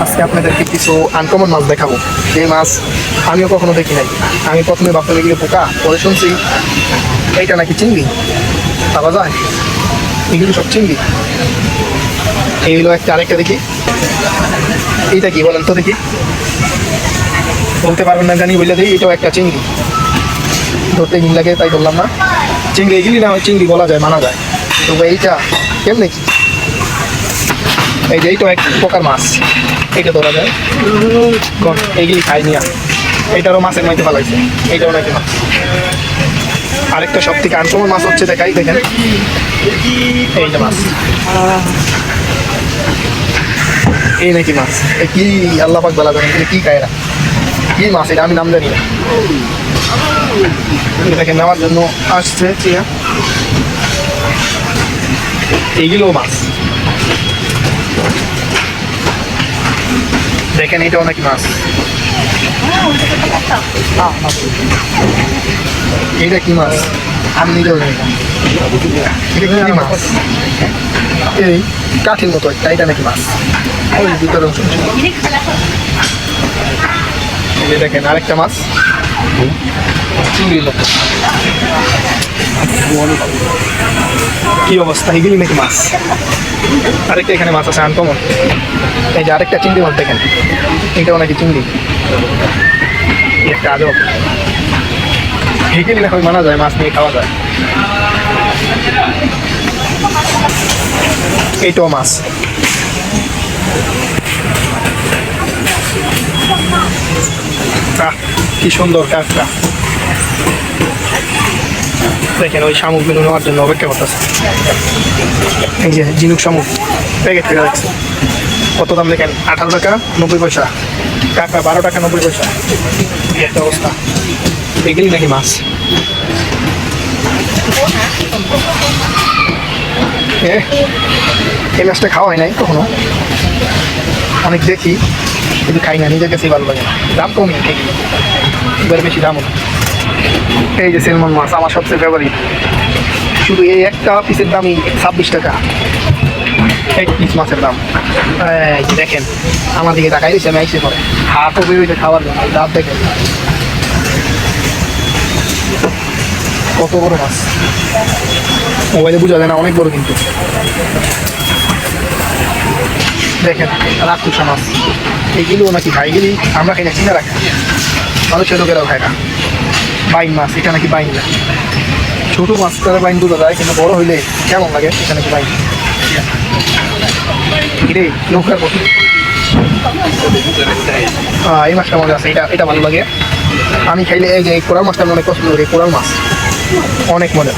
আজকে আপনাদেরকে কিছু আনকমন মাছ দেখাবো। যে মাছ আমিও কখনো দেখি নাই। আমি প্রথমে ভাবতাম গিয়ে পোকা পরে শুনছি এইটা নাকি চিংড়ি। পাওয়া যায়? এগুলো সব চিংড়ি। এইগুলো একটা আরেকটা দেখি। এইটা কি বলেন তো দেখি। বলতে পারবেন না, জানি বলে দেখি এটাও একটা চিংড়ি। ধরতে মিল লাগে, তাই ধরলাম না। চিংড়ি এগুলি না হয় চিংড়ি বলা যায়, মানা যায়। তবে এইটা কেমনে কি? এই যে এইটা এক প্রকার মাছ। এইটা ধরা যায়। এইগুলি খাই নিয়া। এইটারও মাছের মাইতে পালাইছে এইটাও নাকি মাছ আরেকটা সব থেকে আনকমন মাছ হচ্ছে দেখাই, দেখেন। এই যে মাছ। এই নাকি মাছ। কি আল্লাহ পাক বেলা জানেন কি খায় কি মাছ এটা? আমি নাম জানি না। এটাকে নেওয়ার জন্য আসছে চিয়া এইগুলো মাছ। দেখেন এটাও নাকি মাছ? এইটা কি মাছ? আমি নিজেও জানি এটা কি মাছ? এই কাঠির মতো একটা এটা নাকি মাছ? ওই ভিতরে অংশ। এই দেখেন আরেকটা মাছ। মতো। কি অবস্থা? এগুলি নাকি মাছ? আরেকটা এখানে মাছ আছে আনকমন এই যে আরেকটা চিংড়ি মাছ দেখেন। এটাও নাকি চিংড়ি? একটা আজব। এগুলি না মানা যায়, মাছ নিয়ে খাওয়া যায়। এইটাও মাছ। কি সুন্দর কাঁকড়া। দেখেন, ওই শামুকগুলো নেওয়ার জন্য অপেক্ষা করতেছে। এই যে ঝিনুক শামুক প্যাকেট করে রাখছে। কত দাম দেখেন? আঠারো টাকা, নব্বই পয়সা। কাঁকড়া বারো টাকা, নব্বই পয়সা। একটা অবস্থা। এগুলি নাকি মাছ? এই মাছটা খাওয়া হয় নাই কখনো? অনেক দেখি, কিন্তু খাই না, নিজের কাছেই ভালো লাগে না। দাম কমই এবার বেশি দামও না। এই যে সেলমন মাছ, আমার সবচেয়ে ফেভারিট শুধু এই একটা পিসের দামই ছাব্বিশ টাকা। এক পিস মাছের দাম। দেখেন, আমার দিকে তাকাই দিচ্ছে আমি আইসে পরে। হাতও বেরোইতে খাওয়ার জন্য দাঁত দেখেন। কত বড় মাছ। মোবাইলে বোঝা যায় না, অনেক বড় কিন্তু। দেখেন, রাক্ষসা মাছ। এইগুলো নাকি খাই এগুলি আমরা খাই না, চিনা রাখা। মানুষের লোকেরাও খায় না। বাইন মাছ, এটা নাকি বাইন না ছোটো মাছ তারা বাইন বোঝা যায় কিন্তু বড় হইলে কেমন লাগে? এটা নাকি বাইন। এই মাছটা মজা আছে, এটা এটা ভালো লাগে। আমি খাইলে এই কোরাল মাছটা অনেক পছন্দ করি কোরাল মাছ। অনেক মজা।